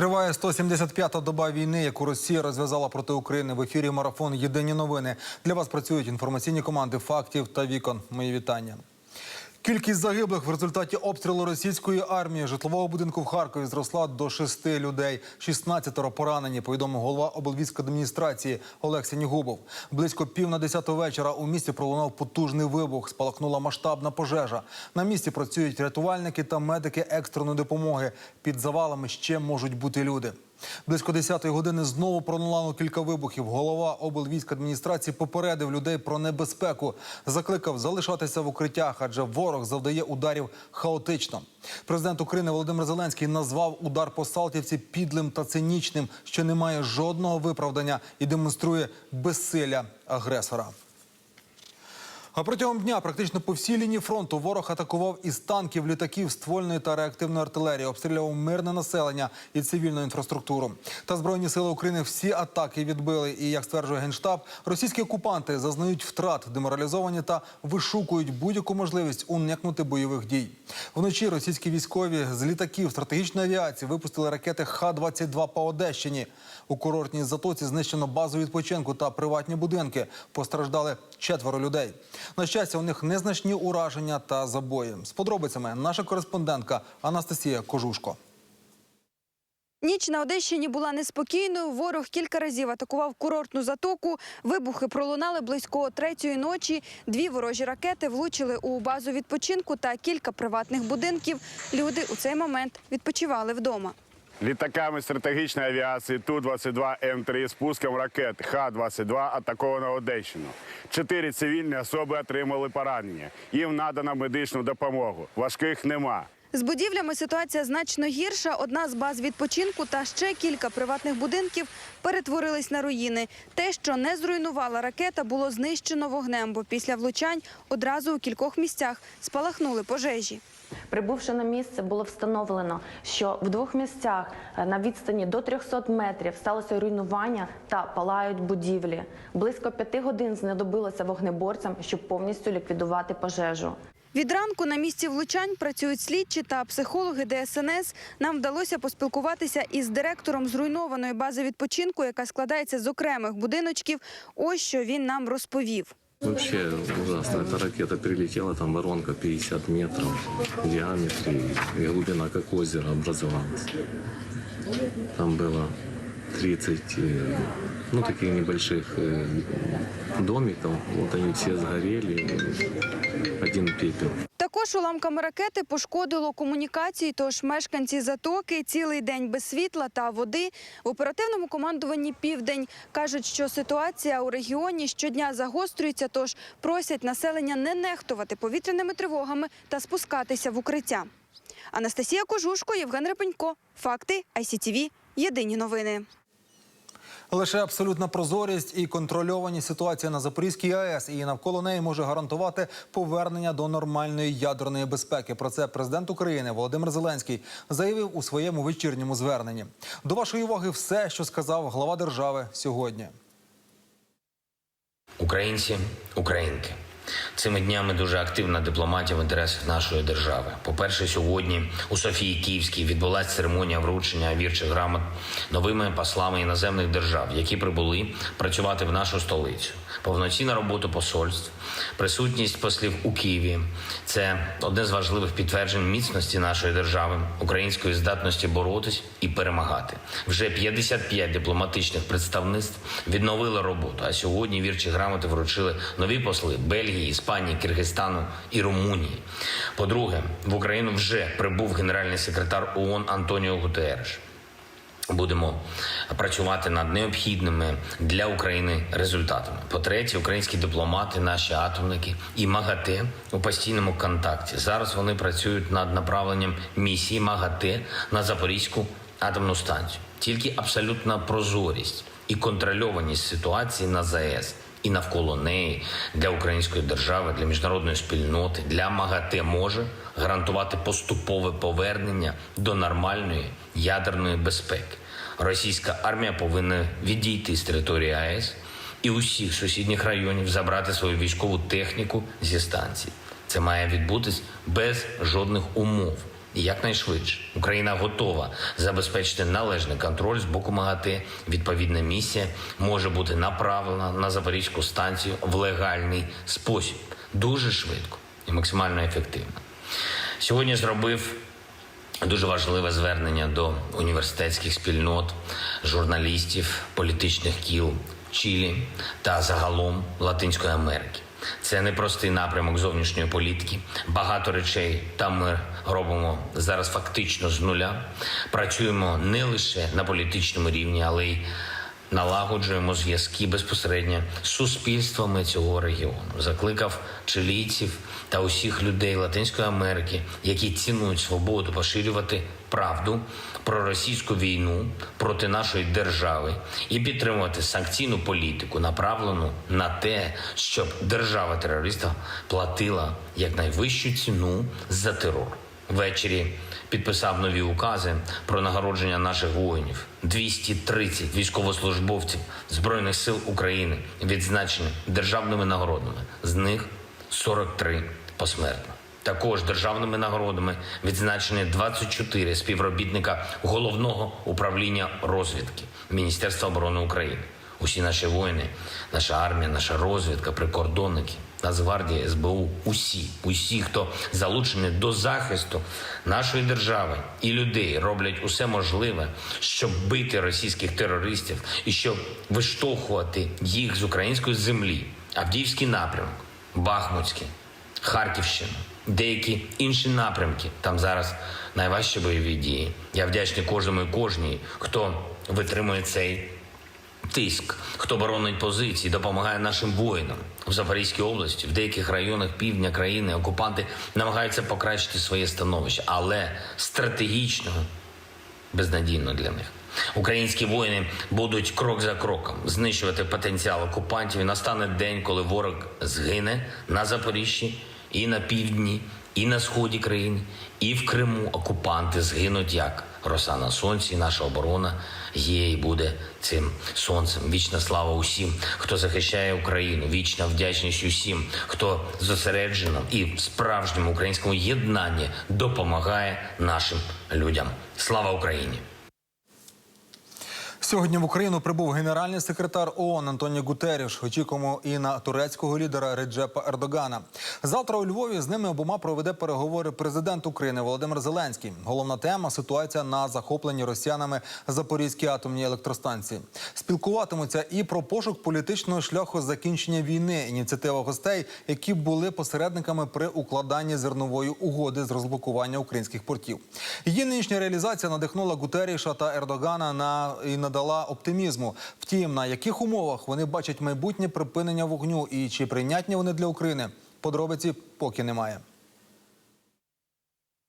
Триває 175-та доба війни, яку Росія розв'язала проти України. В ефірі марафон Єдині новини. Для вас працюють інформаційні команди фактів та вікон. Мої вітання. Кількість загиблих в результаті обстрілу російської армії житлового будинку в Харкові зросла до шести людей. 16 поранені, повідомив голова облвійської адміністрації Олег Сінігубов. Близько пів на десяту вечора у місті пролунав потужний вибух. Спалахнула масштабна пожежа. На місці працюють рятувальники та медики екстреної допомоги. Під завалами ще можуть бути люди. Близько 10-ї години знову пролунало кілька вибухів. Голова облвійськадміністрації попередив людей про небезпеку. Закликав залишатися в укриттях, адже ворог завдає ударів хаотично. Президент України Володимир Зеленський назвав удар по Салтівці підлим та цинічним, що не має жодного виправдання і демонструє безсилля агресора. А протягом дня практично по всій лінії фронту ворог атакував із танків, літаків, ствольної та реактивної артилерії, обстрілював мирне населення і цивільну інфраструктуру. Та збройні сили України всі атаки відбили. І як стверджує генштаб, російські окупанти зазнають втрат, деморалізовані та вишукують будь-яку можливість уникнути бойових дій. Вночі російські військові з літаків стратегічної авіації випустили ракети Х-22 по Одещині. У курортній затоці знищено базу відпочинку та приватні будинки. Постраждали четверо людей. На щастя, у них незначні ураження та забої. З подробицями наша кореспондентка Анастасія Кожушко. Ніч на Одещині була неспокійною. Ворог кілька разів атакував курортну затоку. Вибухи пролунали близько третьої ночі. Дві ворожі ракети влучили у базу відпочинку та кілька приватних будинків. Люди у цей момент відпочивали вдома. Літаками стратегічної авіації Ту-22М3 з пуском ракет Х-22 атаковано Одещину. Чотири цивільні особи отримали поранення. Їм надано медичну допомогу. Важких нема. З будівлями ситуація значно гірша. Одна з баз відпочинку та ще кілька приватних будинків перетворились на руїни. Те, що не зруйнувала ракета, було знищено вогнем, бо після влучань одразу у кількох місцях спалахнули пожежі. Прибувши на місце, було встановлено, що в двох місцях е, на відстані до 300 метрів сталося руйнування та палають будівлі. Близько п'яти годин знадобилося вогнеборцям, щоб повністю ліквідувати пожежу. Від ранку на місці влучань працюють слідчі та психологи ДСНС. Нам вдалося поспілкуватися із директором зруйнованої бази відпочинку, яка складається з окремих будиночків. Ось що він нам розповів. Вообще ужасно. Эта ракета прилетела, там воронка 50 метров в диаметре, и глубина как озеро образовалась. Там было 30, э, ну, таких небольших э, домиков. Вот они все сгорели, один пепел. Також уламками ракети пошкодило комунікації, тож мешканці затоки цілий день без світла та води. В оперативному командуванні «Південь» кажуть, що ситуація у регіоні щодня загострюється, тож просять населення не нехтувати повітряними тривогами та спускатися в укриття. Анастасія Кожушко, Євген Репенько. Факти ICTV. Єдині новини. Лише абсолютна прозорість і контрольовані ситуації на Запорізькій АЕС і навколо неї може гарантувати повернення до нормальної ядерної безпеки. Про це президент України Володимир Зеленський заявив у своєму вечірньому зверненні. До вашої уваги все, що сказав глава держави сьогодні. Українці, українки. Цими днями дуже активна дипломатія в інтересах нашої держави. По-перше, сьогодні у Софії Київській відбулася церемонія вручення вірчих грамот новими послами іноземних держав, які прибули працювати в нашу столицю. Повноцінна робота посольств, присутність послів у Києві це одне з важливих підтверджень міцності нашої держави, української здатності боротись і перемагати. Вже 55 дипломатичних представництв відновили роботу. А сьогодні вірчі грамоти вручили нові посли Бельгії, Іспанії, Киргизстану і Румунії. По-друге, в Україну вже прибув генеральний секретар ООН Антоніо Гутереш. Будемо працювати над необхідними для України результатами. По-третє, українські дипломати, наші атомники і МАГАТЕ у постійному контакті. Зараз вони працюють над направленням місії МАГАТЕ на Запорізьку атомну станцію. Тільки абсолютна прозорість і контрольованість ситуації на ЗАЕС і навколо неї для української держави, для міжнародної спільноти, для МАГАТЕ може гарантувати поступове повернення до нормальної ядерної безпеки. Російська армія повинна відійти з території АЕС і усіх сусідніх районів забрати свою військову техніку зі станції. Це має відбутись без жодних умов. і якнайшвидше. Україна готова забезпечити належний контроль з боку МАГАТЕ. Відповідна місія може бути направлена на Запорізьку станцію в легальний спосіб, дуже швидко і максимально ефективно. Сьогодні зробив Дуже важливе звернення до університетських спільнот, журналістів, політичних кіл Чилі та загалом Латинської Америки. Це непростий напрямок зовнішньої політики. Багато речей там ми робимо зараз фактично з нуля. Працюємо не лише на політичному рівні, але й налагоджуємо зв'язки безпосередньо з суспільствами цього регіону. Закликав чилійців та усіх людей Латинської Америки, які цінують свободу, поширювати правду про російську війну проти нашої держави і підтримувати санкційну політику, направлену на те, щоб держава терориста платила якнайвищу ціну за терор. Ввечері підписав нові укази про нагородження наших воїнів. 230 військовослужбовців Збройних сил України відзначені державними нагородами. З них 43 посмертно. Також державними нагородами відзначені 24 співробітника головного управління розвідки Міністерства оборони України. Усі наші воїни, наша армія, наша розвідка, прикордонники, Нацгвардія, СБУ, усі, усі, хто залучений до захисту нашої держави і людей, роблять усе можливе, щоб бити російських терористів і щоб виштовхувати їх з української землі. Авдіївський напрямок, Бахмутський, Харківщина, деякі інші напрямки. Там зараз найважчі бойові дії. Я вдячний кожному і кожній, хто витримує цей тиск, хто боронить позиції, допомагає нашим воїнам в Запорізькій області, в деяких районах півдня країни. Окупанти намагаються покращити своє становище, але стратегічно безнадійно для них. Українські воїни будуть крок за кроком знищувати потенціал окупантів. І настане день, коли ворог згине на Запоріжжі і на півдні, і на сході країни, і в Криму окупанти згинуть як роса на сонці. Наша оборона є і буде цим сонцем. Вічна слава усім, хто захищає Україну. Вічна вдячність усім, хто зосереджено і в справжньому українському єднанні допомагає нашим людям. Слава Україні! Сьогодні в Україну прибув генеральний секретар ООН Антоніо Гутеріш. Очікуємо і на турецького лідера Реджепа Ердогана. Завтра у Львові з ними обома проведе переговори президент України Володимир Зеленський. Головна тема ситуація на захопленій росіянами Запорізькій атомній електростанції. Спілкуватимуться і про пошук політичного шляху закінчення війни. Ініціатива гостей, які були посередниками при укладанні зернової угоди з розблокування українських портів. Її нинішня реалізація надихнула Гутеріша та Ердогана на і надала оптимізму. Втім, на яких умовах вони бачать майбутнє припинення вогню і чи прийнятні вони для України? Подробиці поки немає.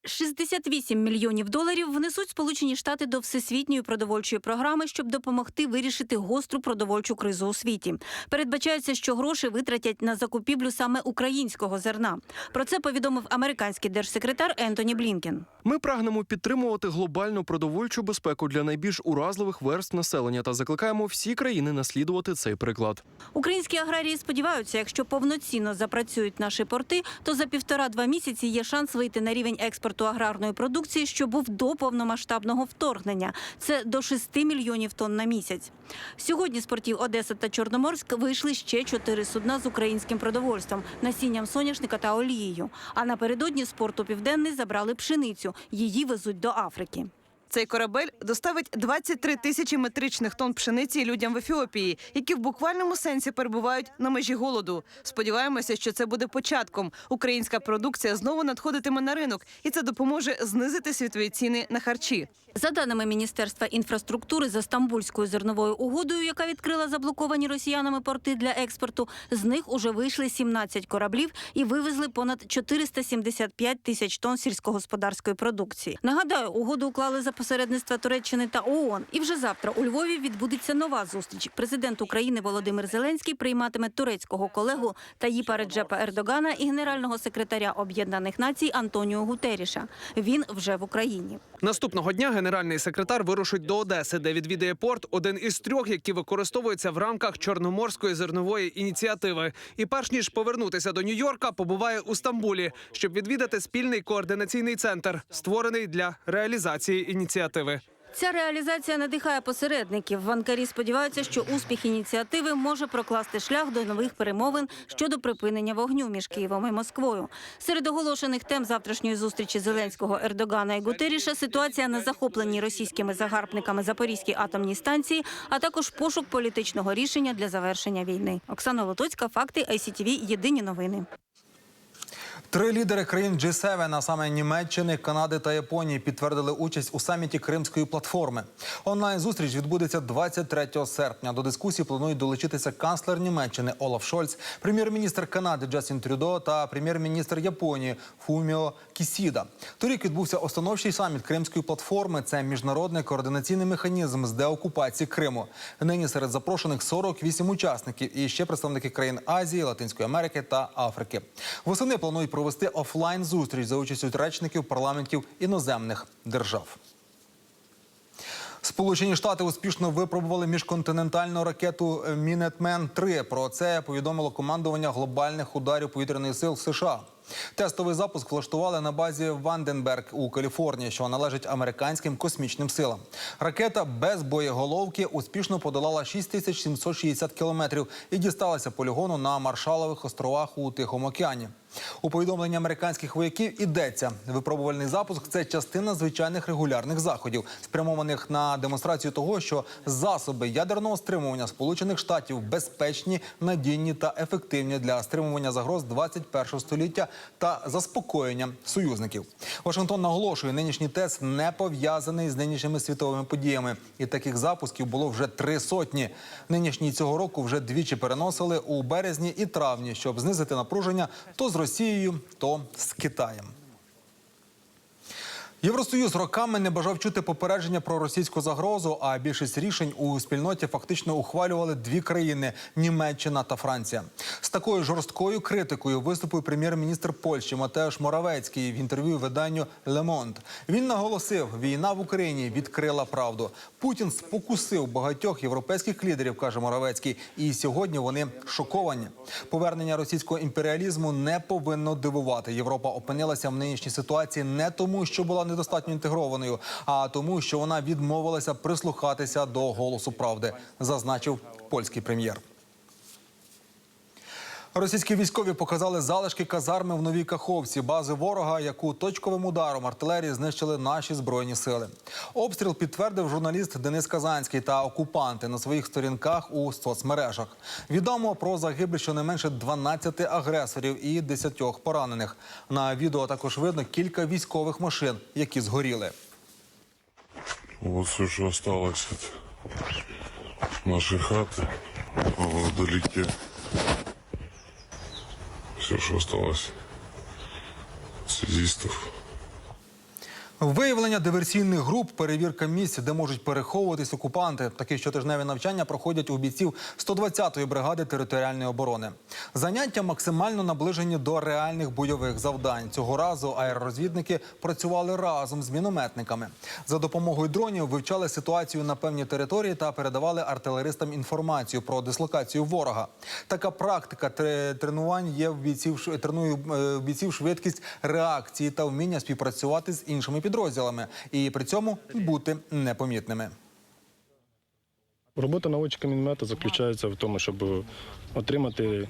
68 мільйонів доларів внесуть Сполучені Штати до всесвітньої продовольчої програми, щоб допомогти вирішити гостру продовольчу кризу у світі. Передбачається, що гроші витратять на закупівлю саме українського зерна. Про це повідомив американський держсекретар Ентоні Блінкен. Ми прагнемо підтримувати глобальну продовольчу безпеку для найбільш уразливих верств населення та закликаємо всі країни наслідувати цей приклад. Українські аграрії сподіваються, якщо повноцінно запрацюють наші порти, то за півтора-два місяці є шанс вийти на рівень експорту аграрної продукції, що був до повномасштабного вторгнення. Це до 6 мільйонів тонн на місяць. Сьогодні з портів Одеса та Чорноморськ вийшли ще чотири судна з українським продовольством, насінням соняшника та олією. А напередодні з порту Південний забрали пшеницю. Її везуть до Африки. Цей корабель доставить 23 тисячі метричних тонн пшениці людям в Ефіопії, які в буквальному сенсі перебувають на межі голоду. Сподіваємося, що це буде початком. Українська продукція знову надходитиме на ринок, і це допоможе знизити світові ціни на харчі. За даними Міністерства інфраструктури, за Стамбульською зерновою угодою, яка відкрила заблоковані росіянами порти для експорту, з них уже вийшли 17 кораблів і вивезли понад 475 тисяч тонн сільськогосподарської продукції. Нагадаю, угоду уклали за посередництва Туреччини та ООН. І вже завтра у Львові відбудеться нова зустріч. Президент України Володимир Зеленський прийматиме турецького колегу Таїпа Реджепа Ердогана і генерального секретаря Об'єднаних Націй Антоніо Гутеріша. Він вже в Україні. Наступного дня генеральний секретар вирушить до Одеси, де відвідає порт один із трьох, які використовуються в рамках Чорноморської зернової ініціативи. І перш ніж повернутися до Нью-Йорка, побуває у Стамбулі, щоб відвідати спільний координаційний центр, створений для реалізації ініціативи. Ця реалізація надихає посередників. В Анкарі сподіваються, що успіх ініціативи може прокласти шлях до нових перемовин щодо припинення вогню між Києвом і Москвою. Серед оголошених тем завтрашньої зустрічі Зеленського, Ердогана і Гутеріша ситуація на захопленій російськими загарбниками Запорізькій атомній станції, а також пошук політичного рішення для завершення війни. Оксана Лотоцька, факти ICTV, Єдині новини. Три лідери країн G7, а саме Німеччини, Канади та Японії, підтвердили участь у саміті Кримської платформи. Онлайн зустріч відбудеться 23 серпня. До дискусії планують долучитися канцлер Німеччини Олаф Шольц, прем'єр-міністр Канади Джастін Трюдо та прем'єр-міністр Японії Фуміо Кісіда. Торік відбувся остановчий саміт Кримської платформи. Це міжнародний координаційний механізм з деокупації Криму. Нині серед запрошених 48 учасників і ще представники країн Азії, Латинської Америки та Африки. Восени планують провести офлайн зустріч за участю речників парламентів іноземних держав. Сполучені Штати успішно випробували міжконтинентальну ракету Мінетмен 3 Про це повідомило командування глобальних ударів повітряних сил США. Тестовий запуск влаштували на базі Ванденберг у Каліфорнії, що належить американським космічним силам. Ракета без боєголовки успішно подолала 6760 кілометрів і дісталася полігону на Маршалових островах у Тихому океані. У повідомленні американських вояків ідеться випробувальний запуск це частина звичайних регулярних заходів, спрямованих на демонстрацію того, що засоби ядерного стримування Сполучених Штатів безпечні, надійні та ефективні для стримування загроз 21 століття та заспокоєння союзників. Вашингтон наголошує, нинішній тест не пов'язаний з нинішніми світовими подіями, і таких запусків було вже три сотні. Нинішній цього року вже двічі переносили у березні і травні, щоб знизити напруження то з Росією, то з Китаєм. Євросоюз роками не бажав чути попередження про російську загрозу, а більшість рішень у спільноті фактично ухвалювали дві країни Німеччина та Франція. З такою жорсткою критикою виступив прем'єр-міністр Польщі Матеуш Моравецький в інтерв'ю виданню Monde. Він наголосив, війна в Україні відкрила правду. Путін спокусив багатьох європейських лідерів, каже Моравецький, і сьогодні вони шоковані. Повернення російського імперіалізму не повинно дивувати. Європа опинилася в нинішній ситуації не тому, що була недостатньо інтегрованою, а тому, що вона відмовилася прислухатися до голосу правди, зазначив польський прем'єр. Російські військові показали залишки казарми в новій Каховці, бази ворога, яку точковим ударом артилерії знищили наші збройні сили. Обстріл підтвердив журналіст Денис Казанський та окупанти на своїх сторінках у соцмережах. Відомо про загиблі щонайменше 12 агресорів і 10 поранених. На відео також видно кілька військових машин, які згоріли. Все, что осталось от нашей хаты вдалеке. Все, что осталось связистов. Виявлення диверсійних груп, перевірка місць, де можуть переховуватись окупанти. Такі щотижневі навчання проходять у бійців 120-ї бригади територіальної оборони. Заняття максимально наближені до реальних бойових завдань. Цього разу аеророзвідники працювали разом з мінометниками. За допомогою дронів вивчали ситуацію на певній території та передавали артилеристам інформацію про дислокацію ворога. Така практика тренувань є в бійців тренує е, бійців швидкість реакції та вміння співпрацювати з іншими підрозділами і при цьому бути непомітними. Робота наводчика міномета заключається в тому, щоб отримати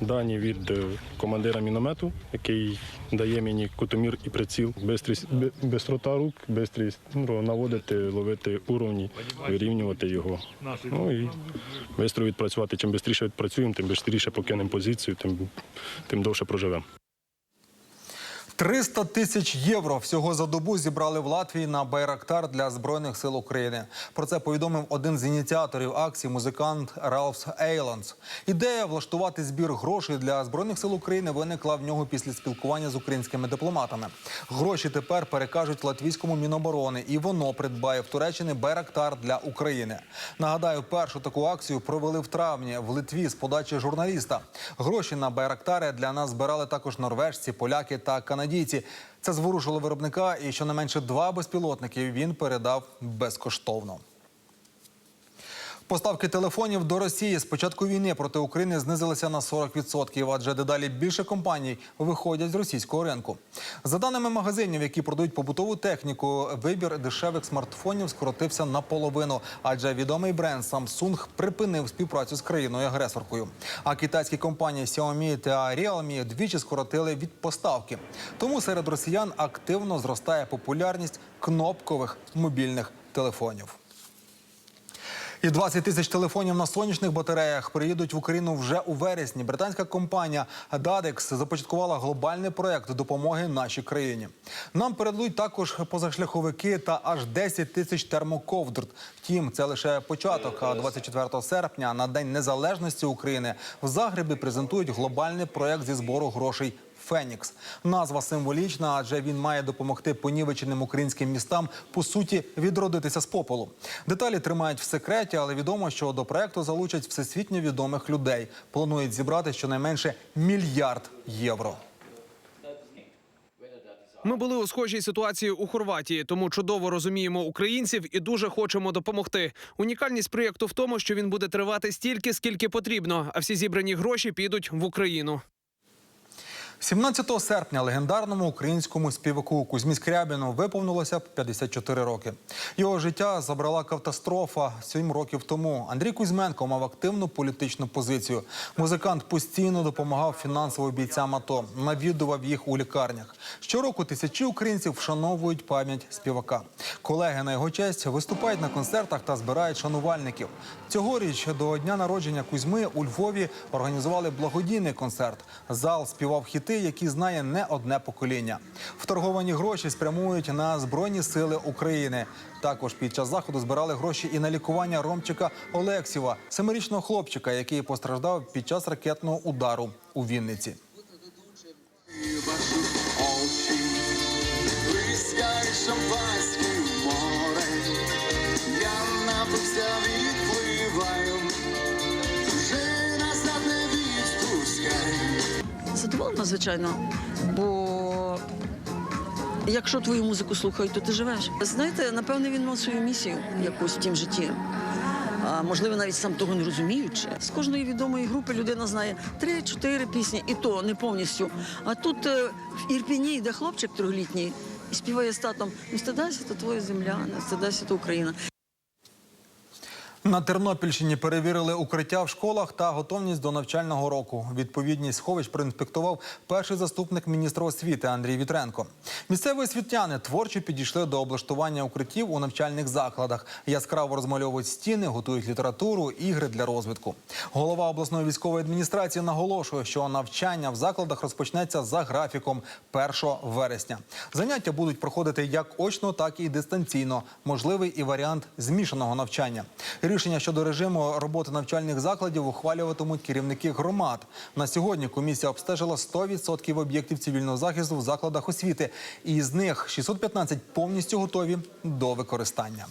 дані від е, командира міномету, який дає мені кутомір і приціл, бистрість, бистрота рук, бистрість ну, наводити, ловити уровні, вирівнювати його. Ну і швидко відпрацювати. Чим швидше відпрацюємо, тим швидше покинемо позицію, тим, тим довше проживемо. 300 тисяч євро всього за добу зібрали в Латвії на Байрактар для збройних сил України. Про це повідомив один з ініціаторів акції музикант Ралфс Ейландс. Ідея влаштувати збір грошей для збройних сил України виникла в нього після спілкування з українськими дипломатами. Гроші тепер перекажуть латвійському міноборони, і воно придбає в Туреччині Байрактар для України. Нагадаю, першу таку акцію провели в травні в Литві з подачі журналіста. Гроші на Байрактари для нас збирали також норвежці, поляки та канадійці. Це зворушило виробника, і щонайменше два безпілотники він передав безкоштовно. Поставки телефонів до Росії з початку війни проти України знизилися на 40%, адже дедалі більше компаній виходять з російського ринку. За даними магазинів, які продають побутову техніку, вибір дешевих смартфонів скоротився наполовину, адже відомий бренд Samsung припинив співпрацю з країною-агресоркою. А китайські компанії Xiaomi та Realme двічі скоротили від поставки. Тому серед росіян активно зростає популярність кнопкових мобільних телефонів. І 20 тисяч телефонів на сонячних батареях приїдуть в Україну вже у вересні. Британська компанія Dadex започаткувала глобальний проект допомоги нашій країні. Нам передадуть також позашляховики та аж 10 тисяч термоковдр. Втім, це лише початок. А 24 серпня на День Незалежності України в Загребі презентують глобальний проект зі збору грошей. Фенікс назва символічна, адже він має допомогти понівеченим українським містам по суті відродитися з попелу. Деталі тримають в секреті, але відомо, що до проекту залучать всесвітньо відомих людей. Планують зібрати щонайменше мільярд євро. Ми були у схожій ситуації у Хорватії, тому чудово розуміємо українців і дуже хочемо допомогти. Унікальність проєкту в тому, що він буде тривати стільки, скільки потрібно, а всі зібрані гроші підуть в Україну. 17 серпня легендарному українському співаку Кузьмі Скрябіну виповнилося 54 роки. Його життя забрала катастрофа 7 років тому. Андрій Кузьменко мав активну політичну позицію. Музикант постійно допомагав фінансово бійцям АТО, навідував їх у лікарнях. Щороку тисячі українців вшановують пам'ять співака. Колеги на його честь виступають на концертах та збирають шанувальників. Цьогоріч до дня народження Кузьми у Львові організували благодійний концерт. Зал співав хіти, які знає не одне покоління. Вторговані гроші спрямують на збройні сили України. Також під час заходу збирали гроші і на лікування Ромчика Олексєва, семирічного хлопчика, який постраждав під час ракетного удару у Вінниці. Шампанське Задоволена, звичайно, бо якщо твою музику слухають, то ти живеш. Знаєте, напевне, він мав свою місію якусь в тім житті. А можливо, навіть сам того не розуміючи. З кожної відомої групи людина знає три-чотири пісні, і то не повністю. А тут е, в Ірпіні йде хлопчик трьохлітній і співає з татом «Не стидайся, то твоя земля, не стидайся, то Україна. На Тернопільщині перевірили укриття в школах та готовність до навчального року. Відповідність сховищ проінспектував перший заступник міністра освіти Андрій Вітренко. Місцеві освітяни творчо підійшли до облаштування укриттів у навчальних закладах. Яскраво розмальовують стіни, готують літературу, ігри для розвитку. Голова обласної військової адміністрації наголошує, що навчання в закладах розпочнеться за графіком 1 вересня. Заняття будуть проходити як очно, так і дистанційно. Можливий і варіант змішаного навчання. Рішення щодо режиму роботи навчальних закладів ухвалюватимуть керівники громад. На сьогодні комісія обстежила 100% об'єктів цивільного захисту в закладах освіти, і з них 615 повністю готові до використання.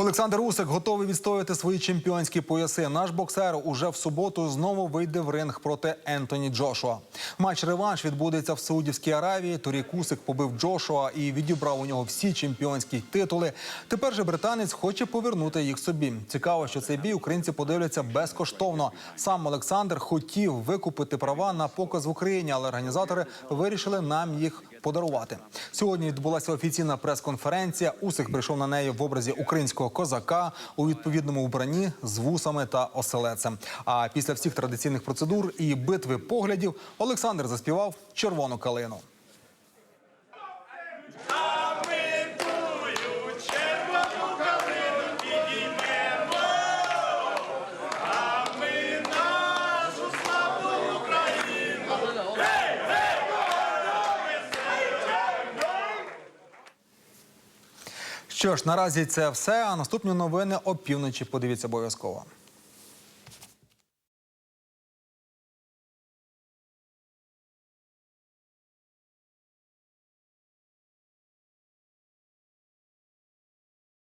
Олександр Усик готовий відстояти свої чемпіонські пояси. Наш боксер уже в суботу знову вийде в ринг проти Ентоні Джошуа. Матч реванш відбудеться в Саудівській Аравії. Торік Усик побив Джошуа і відібрав у нього всі чемпіонські титули. Тепер же британець хоче повернути їх собі. Цікаво, що цей бій українці подивляться безкоштовно. Сам Олександр хотів викупити права на показ в Україні, але організатори вирішили нам їх подарувати. Сьогодні відбулася офіційна прес-конференція. Усик прийшов на неї в образі українського козака у відповідному вбранні з вусами та оселецем. А після всіх традиційних процедур і битви поглядів Олександр заспівав червону калину. Що ж, наразі це все. А наступні новини опівночі. Подивіться обов'язково.